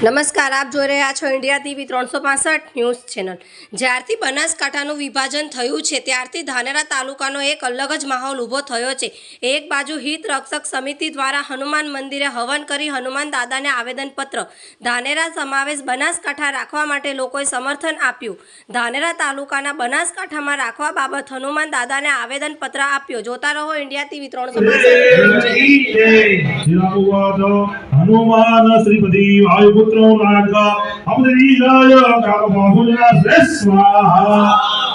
નમસ્કાર, આપ જોઈ રહ્યા છો ઇન્ડિયા ટીવી ત્રણસો ન્યૂઝ ચેનલ. જ્યારથી બનાસકાંઠાનું વિભાજન થયું છે, ત્યારથી ધાનેરા તાલુકાનો એક અલગ જ માહોલ ઊભો થયો છે. એક બાજુ હિત રક્ષક સમિતિ દ્વારા હનુમાન મંદિરે હવન કરી હનુમાન દાદાને આવેદનપત્ર. ધાનેરા સમાવેશ બનાસકાંઠા રાખવા માટે લોકોએ સમર્થન આપ્યું. ધાનેરા તાલુકાના બનાસકાંઠામાં રાખવા બાબત હનુમાન દાદાને આવેદનપત્ર આપ્યો. જોતા રહો ઇન્ડિયા ટીવી ત્રણસો હનુમાન શ્રીપતિ વાયુપુત્ર નાગ અમરીરાય કામબાહુના સ્વાહા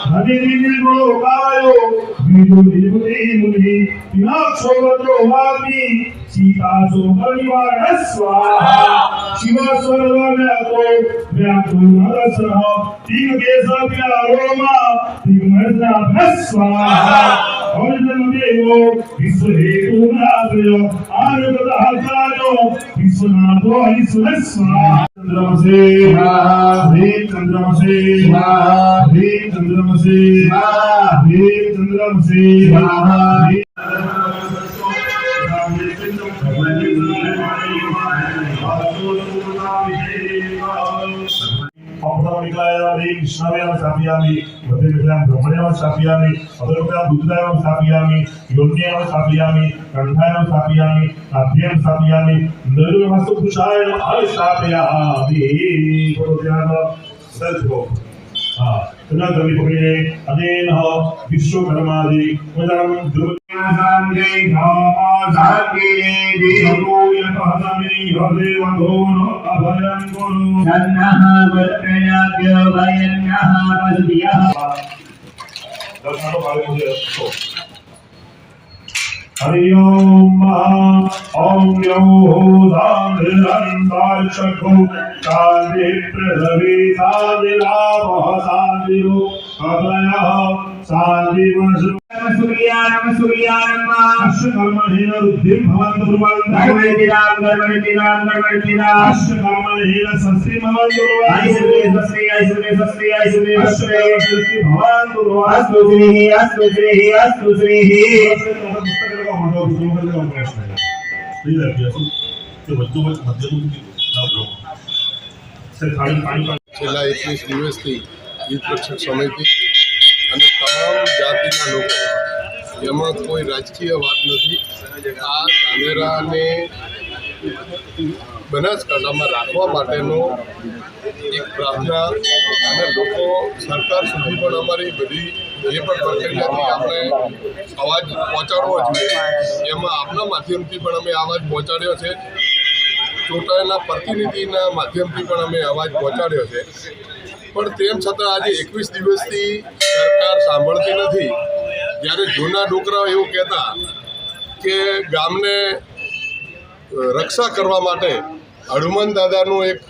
હરિની ગોગાયો વિદુ નિર્મુનિ મુનિ વિનાક્ષો વદ્રો વામી સીતા સો પરિવાર સ્વાહા Chandramasi, অপদামিকলায়ামি ইসলামিয়াম সাফিয়ামি ভদ্রিকাম ব্রহ্মণিয়াম সাফিয়ামি অদরকাম বুদ্ধায়াম সাফিয়ামি যোগিয়াম সাফিয়ামি কণ্ঠায়াম সাফিয়ামি আভ্যাম সাফিয়ামি নরুহস্তু পুষায়াম আয়সাপয়ামি বলো ধ্যান সজ্জ হ্যাঁ। पुनर्द्रविपुरे अनेन विश्वकर्मादि उदरं द्रुमति हरिओम ओम योधाधिरन्ताशको काले पृथ्वी साधिरावः साधिरो अभयः साधिवसु सूर्यानम सूर्यानम अश्वकर्मणेन रुद्धिं भवन्तु कुर्वन्तु धर्मणितिरां धर्मणितिरां धर्मणितिरां अश्वकर्मणेन सस्ति भवन्तु ऐश्वर्ये सस्ति ऐश्वर्ये सस्ति ऐश्वर्ये अश्वये सस्ति भवन्तु अस्तु श्रीः अस्तु श्रीः अस्तु श्रीः છેલ્લા એકવીસ દિવસથી હિત રક્ષક સમિતિ અને તમામ જાતિના લોકો, એમાં કોઈ રાજકીય વાત નથી. આ ધાનેરાને બનાસકાંઠામાં રાખવા માટેનો એક પ્રાર્થના અને લોકો સરકાર સુધી પણ અમારી બધી જે પણ પ્રક્રિયાથી આપણે અવાજ પહોંચાડવો જોઈએ. એમાં આપના માધ્યમથી પણ અમે અવાજ પહોંચાડ્યો છે. ચૂંટાયેલા પ્રતિનિધિના માધ્યમથી પણ અમે અવાજ પહોંચાડ્યો છે. પણ તેમ છતાં આજે એકવીસ દિવસથી સરકાર સાંભળતી નથી. જ્યારે જૂના ડોકરાઓ એવું કહેતા કે ગામને રક્ષા કરવા માટે હનુમાન દાદાનું એક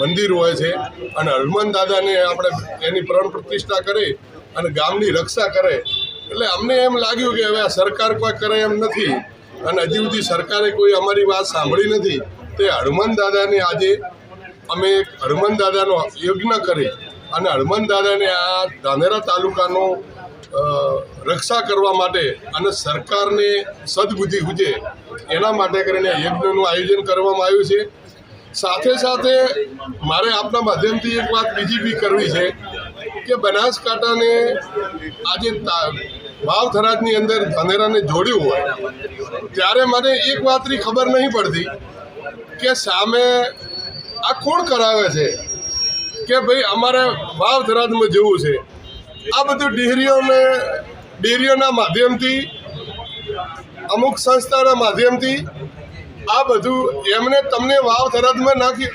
મંદિર હોય છે. અને હનુમાન દાદાને આપણે એની પ્રાણ પ્રતિષ્ઠા કરી અને ગામની રક્ષા કરે. એટલે અમને એમ લાગ્યું કે હવે આ સરકાર કોઈ કરે એમ નથી. અને હજી સુધી સરકારે કોઈ અમારી વાત સાંભળી નથી. તે હનુમાન દાદાને આજે અમે એક હનુમાન દાદાનો યજ્ઞ કરી અને હનુમાન દાદાને આ ધાનેરા તાલુકાનો રક્ષા કરવા માટે અને સરકારને સદબુદ્ધિ હુજે એના માટે કરીને યજ્ઞનું આયોજન કરવામાં આવ્યું છે. સાથે સાથે મારે આપના માધ્યમથી એક વાત બીજી બી કરવી છે કે બનાસકાંઠાને આજે તા- વાવ થરાદની અંદર ધાનેરાને જોડ્યું હોય, ત્યારે મને એક વાતની ખબર નહીં પડતી કે સામે આ કોણ કરાવે છે? કે ભાઈ અમારે વાવ થરાદમાં જવું છે. આ બધું ડેરીઓને, ડેરીઓના માધ્યમથી, અમુક સંસ્થાના માધ્યમથી આ બધું એમને તમને વાવ થરાદમાં નાખી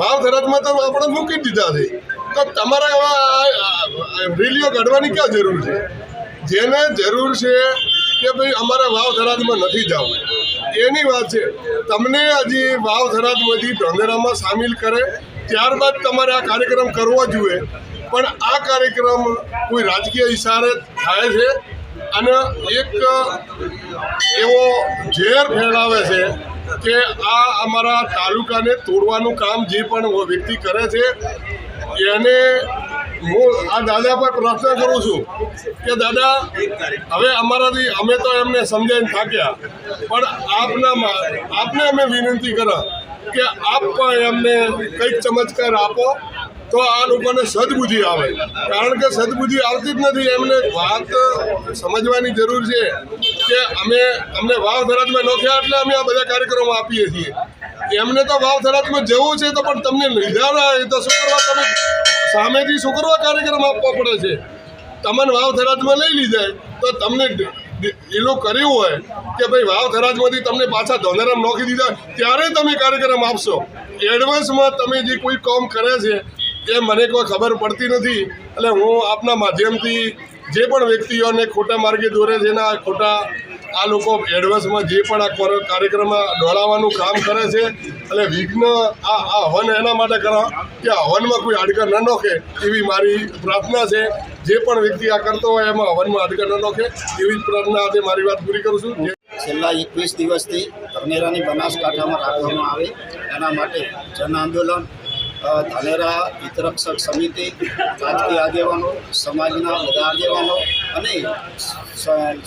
વાવ થરાદમાં તો આપણે મૂકી દીધા છે. તો તમારે રેલીઓ કાઢવાની ક્યાં જરૂર છે? જેને જરૂર છે કે ભાઈ અમારે વાવ થરાદમાં નથી જવું. એની વાત છે, તમને હજી વાવ થરાદમાંથી ઢોંગેરામાં સામેલ કરે, ત્યારબાદ તમારે આ કાર્યક્રમ કરવો જોઈએ. પણ આ કાર્યક્રમ કોઈ રાજકીય ઇશારે થાય છે? અને એક એવો ઝેર ફેલાવે છે કે આ અમારા તાલુકાને તોડવાનું કામ જે પણ વ્યક્તિ કરે છે, એને હું આ દાદા પર પ્રાર્થના કરું છું કે દાદા, હવે અમારાથી અમે તો એમને સમજાવીને થાક્યા, પણ આપના આપને અમે વિનંતી કરો કે આપ પણ એમને કંઈક ચમત્કાર આપો તો આ લોકોને સદબુદ્ધિ આવે. કારણ કે સદબુદ્ધિ આવતી જ નથી. એમને વાત સમજવાની જરૂર છે કે અમે, અમને વાવ ધરાજમાં નોખ્યા એટલે અમે આ બધા કાર્યક્રમો આપીએ છીએ. એમને તો વાવ ધરાજમાં જવું છે તો પણ તમને લીધા ના તો શું તમે સામેથી શું કાર્યક્રમ આપવા પડે છે? તમને વાવ ધરાજમાં લઈ લીધા તો તમને એલું કર્યું હોય કે ભાઈ વાવ ધરાજમાંથી તમને પાછા ધોનારામ નોખી દીધા, ત્યારે તમે કાર્યક્રમ આપશો. એડવાન્સમાં તમે જે કોઈ કામ કરે છે એ મને કોઈ ખબર પડતી નથી, એટલે હું આપના માધ્યમથી જે પણ વ્યક્તિઓને ખોટા માર્ગે દોરે છે એના ખોટા, આ લોકો એડવાન્સમાં જે પણ આ કોર- કાર્યક્રમમાં દોડાવવાનું કામ કરે છે, એટલે વિઘ્ન આ આ હવન એના માટે કરો કે હવનમાં કોઈ આડકર ન નોખે એવી મારી પ્રાર્થના છે. જે પણ વ્યક્તિ આ કરતો હોય એમાં હવનમાં આડકર ન નોખે એવી જ પ્રાર્થના આજે મારી વાત પૂરી કરું છું. છેલ્લા એકવીસ દિવસથી ધનેરાની બનાસકાંઠામાં રાખવામાં આવે. એના માટે જન આંદોલન ધાનેરા હિતરક્ષક સમિતિ રાજકીય આગેવાનો, સમાજના બધા આગેવાનો અને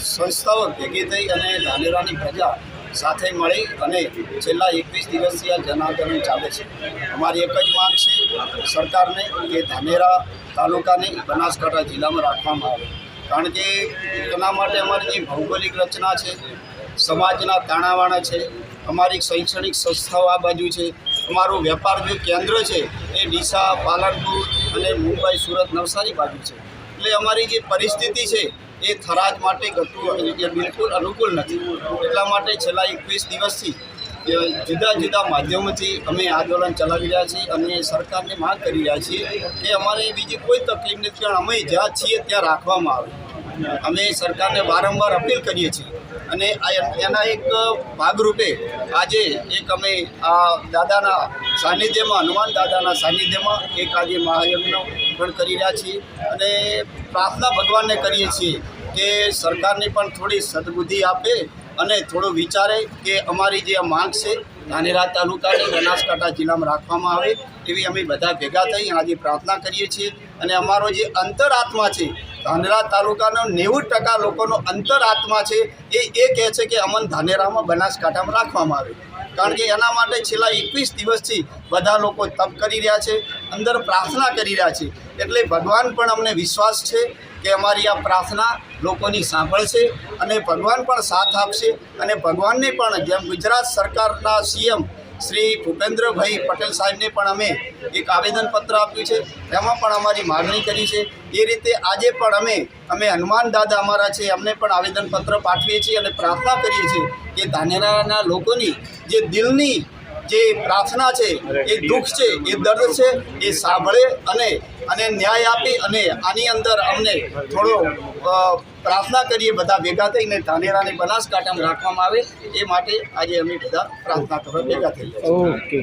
સંસ્થાઓ ભેગી થઈ અને ધાનેરાની પ્રજા સાથે મળી અને છેલ્લા એકવીસ દિવસથી આ જનાંદોલન ચાલે છે. અમારી એક જ માંગ છે સરકારને કે ધાનેરા તાલુકાને બનાસકાંઠા જિલ્લામાં રાખવામાં આવે. કારણ કે એના માટે અમારી જે ભૌગોલિક રચના છે, સમાજના તાણાવાણા છે, અમારી શૈક્ષણિક સંસ્થાઓ આ બાજુ છે અમારું વેપાર જે કેન્દ્ર છે, એ ડીસા, પાલનપુર અને મુંબઈ, સુરત નવસારી બાજુ છે. એટલે અમારી જે પરિસ્થિતિ છે, એ થરાદ માટે એ બિલકુલ અનુકૂળ નથી. એટલા માટે છેલ્લા એકવીસ દિવસથી જુદા જુદા માધ્યમોથી અમે આંદોલન ચલાવી રહ્યા છીએ અને સરકારને માંગ કરી રહ્યા છીએ કે અમારે બીજી કોઈ તકલીફ નથી, પણ અમે જ્યાં છીએ ત્યાં રાખવામાં આવે. અમે સરકારને વારંવાર અપીલ કરીએ છીએ અને એના એક ભાગરૂપે આજે એક અમે આ દાદાના સાનિધ્યમાં, હનુમાન દાદાના સાનિધ્યમાં એક આજે મહાયજ્ઞ પણ કરી રહ્યા છીએ અને પ્રાર્થના ભગવાનને કરીએ છીએ કે સરકારને પણ થોડી સદબુદ્ધિ આપે અને થોડું વિચારે કે અમારી જે માંગ છે, ધાનેરા તાલુકાની બનાસકાંઠા જિલ્લામાં રાખવામાં આવે, એવી અમે બધા ભેગા થઈ આજે પ્રાર્થના કરીએ છીએ. અને અમારો જે અંતરાત્મા છે, ધાનેરા તાલુકાનો નેવું ટકા લોકોનો અંતરાત્મા છે, એ એ કહે છે કે અમન ધાનેરામાં બનાસકાંઠામાં રાખવામાં આવે. કારણ કે એના માટે છેલ્લા એકવીસ દિવસથી બધા લોકો તપ કરી રહ્યા છે, અંદર પ્રાર્થના કરી રહ્યા છે. એટલે ભગવાન પણ અમને વિશ્વાસ છે કે અમારી આ પ્રાર્થના લોકોની સાંભળશે અને ભગવાન પણ સાથ આપશે અને ભગવાનને પણ જેમ ગુજરાત સરકારના સીએમ શ્રી ભૂપેન્દ્રભાઈ પટેલ સાહેબને પણ અમે એક આવેદનપત્ર આપ્યું છે. એમાં પણ અમારી માગણી કરી છે. એ રીતે આજે પણ અમે અમે હનુમાન દાદા અમારા છે, અમને પણ આવેદનપત્ર પાઠવીએ છીએ અને પ્રાર્થના કરીએ છીએ કે ધાનેરાના લોકોની જે દિલની જે પ્રાર્થના છે એ દુઃખ છે એ દર્દ છે એ સાંભળે અને અને ન્યાય આપી અને આની અંદર અમને થોડો પ્રાર્થના કરીએ બધા ભેગા થઈને ધાનેરાને બનાસકાંઠામાં રાખવામાં આવે એ માટે આજે અમે બધા પ્રાર્થના કરવા ભેગા થઈએ ઓકે.